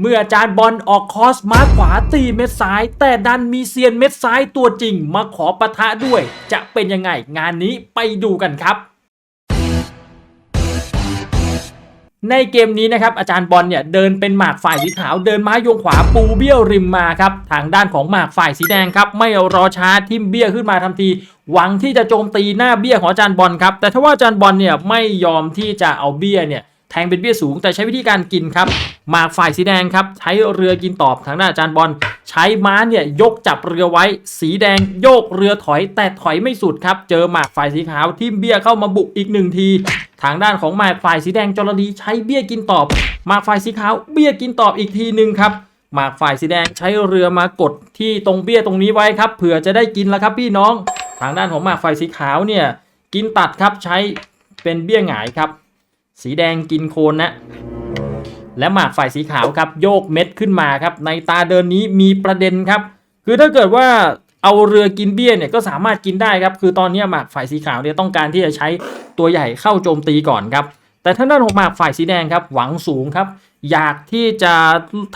เมื่ออาจารย์บอลออกคอสมาขวาตีเม็ดซ้าย แต่ดันมีเซียนเม็ดซ้ายตัวจริง มาขอปะทะด้วย จะเป็นยังไงงานนี้ไปดูกันครับในเกมนี้นะครับอาจารย์บอลเนี่ยเดินเป็นหมากฝ่ายสีขาวเดินไม้ยงขวาปูเบี้ยวริมมาครับทางด้านของหมากฝ่ายสีแดงครับไม่อรอช้าทิมเบี้ยขึ้นมาทันที หวังที่จะโจมตีหน้าเบี้ยของอาจารย์บอลครับแต่ถ้าว่าอาจารย์บอลเนี่ยไม่ยอมที่จะเอาเบี้ยเนี่ย แทงเป็นเบี้ยสูงแต่ใช้วิธีการกินครับหมากฝ่ายสีแดงครับใช้เรือกินตอบทางด้านอาจารย์บอลใช้ม้าเนี่ยยกจับเรือไว้ สีแดงโยกเรือถอยแต่ถอยไม่สุดครับเจอหมากฝ่ายสีขาวทิมเบี้ยเข้ามาบุกอีกหนึ่งที ทางด้านของหมากฝ่ายสีแดงจรดีใช้เบี้ยกินตอบหมากฝ่ายสีขาวเบี้ยกินตอบอีกทีหนึ่งครับหมากฝ่ายสีแดงใช้เรือมากดที่ตรงเบี้ยตรงนี้ไว้ครับเผื่อจะได้กินแล้วครับพี่น้อง ทางด้านของหมากฝ่ายสีขาวเนี่ยกินตัดครับใช้เป็นเบี้ยหงายครับ สีแดงกินโคนนะและหมากฝ่ายสีขาวครับโยกเม็ดขึ้นมาครับ ในตาเดินนี้มีประเด็นครับ คือถ้าเกิดว่าเอาเรือกินเบี้ยเนี่ยก็สามารถกินได้ครับ คือตอนนี้หมากฝ่ายสีขาวเนี่ยต้องการที่จะใช้ตัวใหญ่เข้าโจมตีก่อนครับ แต่ทางด้านของหมากฝ่ายสีแดงครับ หวังสูงครับ อยากที่จะ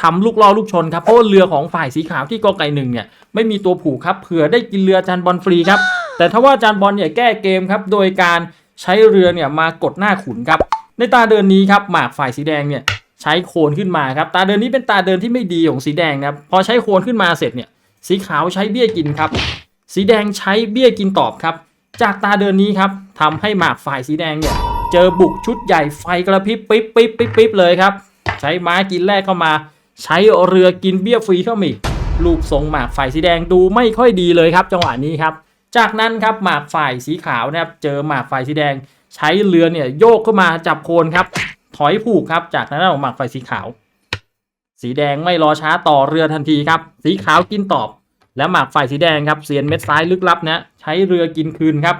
ทำลูกล่อลูกชนครับเพราะาเรือของฝ่ายสีขาวที่กอไก่หนึ่งเนี่ยไม่มีตัวผูกครับเผื่อได้กินเรือจานบอลฟรีครับแต่ถ้าว่าจานบอลเนี่ยแก้เกมครับโดยการใช้เรือเนี่ยมากดหน้าขุนครับ ในตาเดินนี้ครับหมากฝ่ายสีแดงเนี่ยใช้โคนขึ้นมาครับตาเดินนี้เป็นตาเดินที่ไม่ดีของสีแดงนะครับพอใช้โคนขึ้นมาเสร็จเนี่ยสีขาวใช้เบี้ยกินครับ สีแดงใช้เบี้ยกินตอบครับ จากตาเดินนี้ครับทำให้หมากฝ่ายสีแดงเนี่ยเจอบุกชุดใหญ่ไฟกระพริบปิ๊บปิ๊บปิ๊บปิ๊บเลยครับใช้ม้ากินแรกเข้ามา ใช้เรือกินเบี้ยฟรีเข้ามาอีกรูปทรงหมากฝ่ายสีแดงดูไม่ค่อยดีเลยครับ จังหวะนี้ครับ จากนั้นครับหมากฝ่ายสีขาวนะครับเจอหมากฝ่ายสีแดง ใช้เรือเนี่ยโยกเข้ามาจับโคนครับ ถอยผูกครับ จากนั้นของหมากฝ่ายสีขาว สีแดงไม่รอช้าต่อเรือทันทีครับ สีขาวกินตอบ แล้วหมากฝ่ายสีแดงครับเสียนเม็ดซ้ายลึกลับนะใช้เรือกินคืนครับ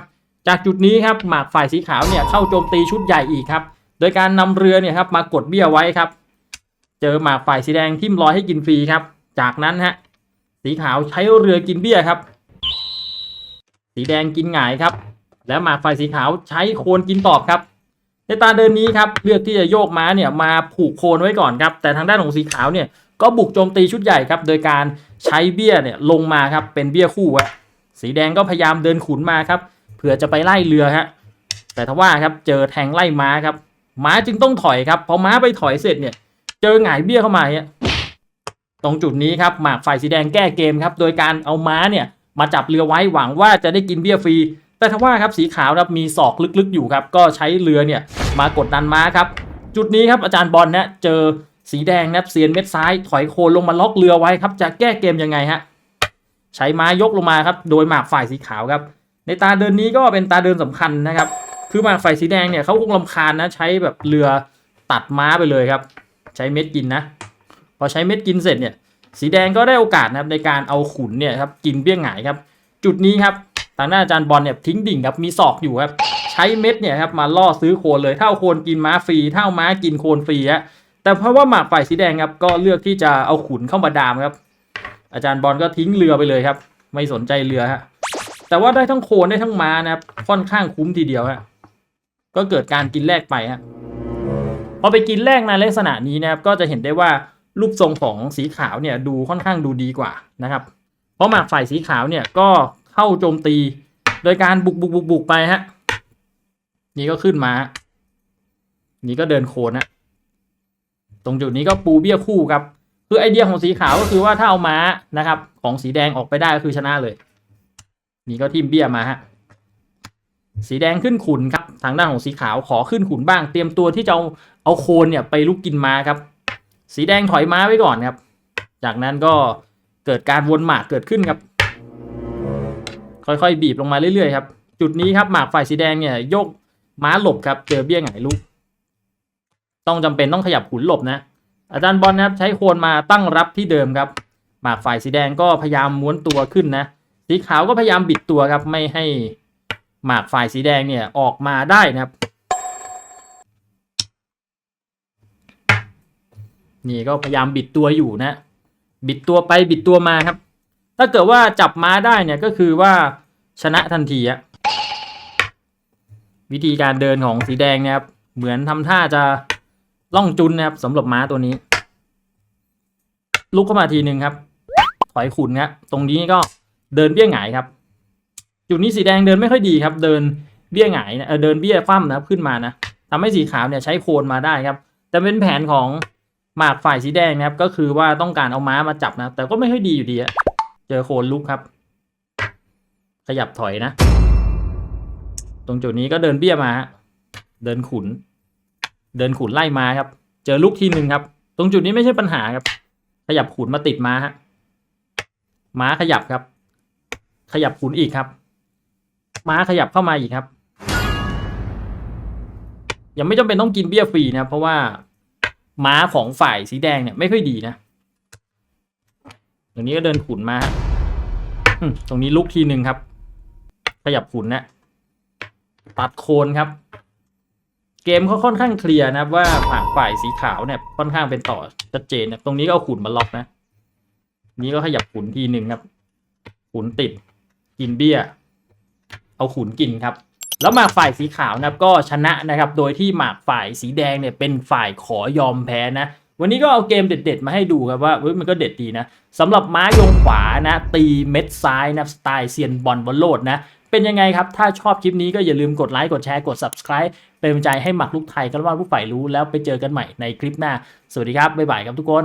จากจุดนี้ครับหมากฝ่ายสีขาวเนี่ยเข้าโจมตีชุดใหญ่อีกครับ โดยการนำเรือเนี่ยครับมากดเบี้ยไว้ครับ เจอหมากฝ่ายสีแดงทิ่มรอยให้กินฟรีครับ จากนั้นฮะสีขาวใช้เรือกินเบี้ยครับ สีแดงกินหงายครับ แล้วหมากฝ่ายสีขาวใช้โคนกินตอบครับในตาเดินนี้ครับเลือกที่จะโยกม้าเนี่ยมาผูกโคนไว้ก่อนครับแต่ทางด้านของสีขาวเนี่ยก็บุกโจมตีชุดใหญ่ครับโดยการใช้เบี้ยเนี่ยลงมาครับเป็นเบี้ยคู่อะสีแดงก็พยายามเดินขุนมาครับเผื่อจะไปไล่เรือฮะแต่ทว่าครับเจอแทงไล่ม้าครับ ม้าจึงต้องถอยครับพอม้าไปถอยเสร็จเนี่ย เจอหงายเบี้ยเข้ามาเนี่ยตรงจุดนี้ครับหมากฝ่ายสีแดงแก้เกมครับโดยการเอาม้าเนี่ยมาจับเรือไว้หวังว่าจะได้กินเบี้ยฟรี แต่ทว่าครับสีขาวครับมีศอกลึกๆอยู่ครับก็ใช้เรือเนี่ยมากดดันม้าครับ จุดนี้ครับอาจารย์บอลนะเจอสีแดงนะเซียนเม็ดซ้ายถอยโคนลงมาล็อกเรือไว้ครับ จะแก้เกมยังไงฮะใช้ม้ายกลงมาครับโดยหมากฝ่ายสีขาวครับ ในตาเดินนี้ก็เป็นตาเดินสำคัญนะครับ คือหมากฝ่ายสีแดงเนี่ยเขาคงลำคาญนะ ใช้แบบเรือตัดม้าไปเลยครับ ใช้เม็ดกินนะ พอใช้เม็ดกินเสร็จเนี่ย สีแดงก็ได้โอกาสนะครับในการเอาขุนเนี่ยครับกินเบี้ยงหงายครับ จุดนี้ครับ ทางด้าอาจารย์บอลเนี่ยทิ้งดิ่งครับมีศอกอยู่ครับใช้เม็ดเนี่ยครับมาล่อซื้อโคนเลยถ้าเอาโคนกินม้าฟรีถ้าเอาม้ากินโคนฟรีฮะแต่เพราะว่าหมากฝ่ายสีแดงครับก็เลือกที่จะเอาขุนเข้ามาดามครับ อาจารย์บอลก็ทิ้งเรือไปเลยครับ ไม่สนใจเรือฮะแต่ว่าได้ทั้งโคนได้ทั้งม้านะครับค่อนข้างคุ้มทีเดียวฮะก็เกิดการกินแลกไปฮะพอไปกินแลกในลักษณะนี้นะครับก็จะเห็นได้ว่ารูปทรงของสีขาวเนี่ยดูค่อนข้างดูดีกว่านะครับ เพราะหมากฝ่ายสีขาวเนี่ยก็ เข้าโจมตี โดยการบุกบุกบุกบุกไปฮะ นี่ก็ขึ้นมา นี่ก็เดินโคนนะตรงจุดนี้ก็ปูเบี้ยคู่ครับ คือไอเดียของสีขาวก็คือว่าถ้าเอาม้านะครับ ของสีแดงออกไปได้ก็คือชนะเลย นี่ก็ทิมเบี้ยมาฮะสีแดงขึ้นขุนครับ ทางด้านของสีขาวขอขึ้นขุนบ้าง เตรียมตัวที่จะเอาเอาโคนเนี่ยไปลุกกินม้าครับ สีแดงถอยม้าไว้ก่อนครับ จากนั้นก็เกิดการวนหมากเกิดขึ้นครับ ค่อยๆ บีบลงมาเรื่อยๆครับ จุดนี้ครับหมากฝ่ายสีแดงเนี่ยยกม้าหลบครับ เจอเบี้ยหงายลูก ต้องจำเป็นต้องขยับขุนหลบนะ อาจารย์บอลนะครับใช้โคนมาตั้งรับที่เดิมครับ หมากฝ่ายสีแดงก็พยายามม้วนตัวขึ้นนะ สีขาวก็พยายามบิดตัวครับ ไม่ให้หมากฝ่ายสีแดงเนี่ยออกมาได้นะครับนี่ก็พยายามบิดตัวอยู่นะ บิดตัวไปบิดตัวมาครับ ถ้าเกิดว่าจับม้าได้เนี่ยก็คือว่าชนะทันทีอะวิธีการเดินของสีแดงนะครับ เหมือนทำท่าจะล่องจุนนะครับสำหรับม้าตัวนี้ ลุกเข้ามาทีหนึ่งครับ ถอยขุนครับตรงนี้ก็เดินเบี้ยหงายครับ จุดนี้สีแดงเดินไม่ค่อยดีครับ เดินเบี้ยหงายเเดินเบี้ยคว่ำนะครับขึ้นมานะทำให้สีขาวเนี่ยใช้โคนมาได้ครับ แต่เป็นแผนของหมากฝ่ายสีแดงนะครับ ก็คือว่าต้องการเอาม้ามาจับนะ แต่ก็ไม่ค่อยดีอยู่ดีอะ เจอโคนลุกครับ ขยับถอยนะ ตรงจุดนี้ก็เดินเบี้ยมาเดินขุน เดินขุนไล่มาครับ เจอลุกทีหนึ่งครับ ตรงจุดนี้ไม่ใช่ปัญหาครับ ขยับขุนมาติดม้าฮะม้าขยับครับ ขยับขุนอีกครับ ม้าขยับเข้ามาอีกครับ ยังไม่จำเป็นต้องกินเบี้ยฟรีนะเพราะว่าม้าของฝ่ายสีแดงเนี่ยไม่ค่อยดีนะ ตรงนี้ก็เดินขุนมาฮะตรงนี้ลุกทีหนึ่งครับ ขยับขุนนะตัดโคนครับ เกมเขาค่อนข้างเคลียร์นะครับว่าฝ่ายฝ่ายสีขาวเนี่ยค่อนข้างเป็นต่อชัดเจนนะตรงนี้ก็เอาขุนมาล็อกนะ นี้ก็ขยับขุนทีหนึ่งครับขุนติดกินเบี้ย เอาขุนกินครับ แล้วหมากฝ่ายสีขาวนะครับก็ชนะนะครับ โดยที่หมากฝ่ายสีแดงเนี่ยเป็นฝ่ายขอยอมแพ้นะ วันนี้ก็เอาเกมเด็ด ๆ มาให้ดูครับว่ามันก็เด็ดดีนะสำหรับม้ายงขวานะ ตีเม็ดซ้ายนะสไตล์เซียนบอลบอลโลดนะ เป็นยังไงครับ ถ้าชอบคลิปนี้ก็อย่าลืมกดไลค์กดแชร์กด subscribe เป็นกำลังใจให้หมักลูกไทยกันว่าผู้ฝ่ายรู้แล้วไปเจอกันใหม่ในคลิปหน้า สวัสดีครับบ๊ายบายครับทุกคน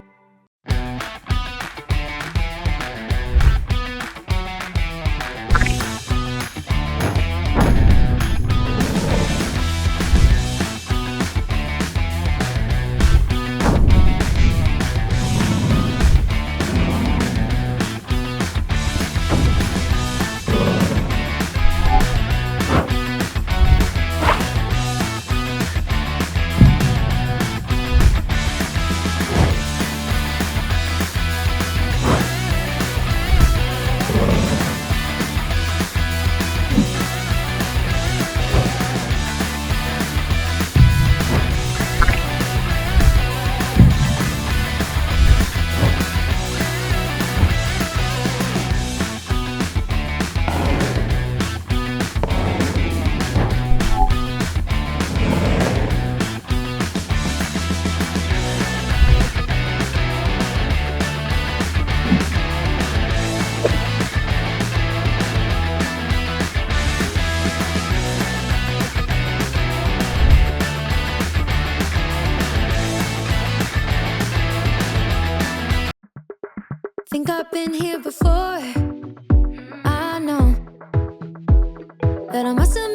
I've been here before. I know that I must have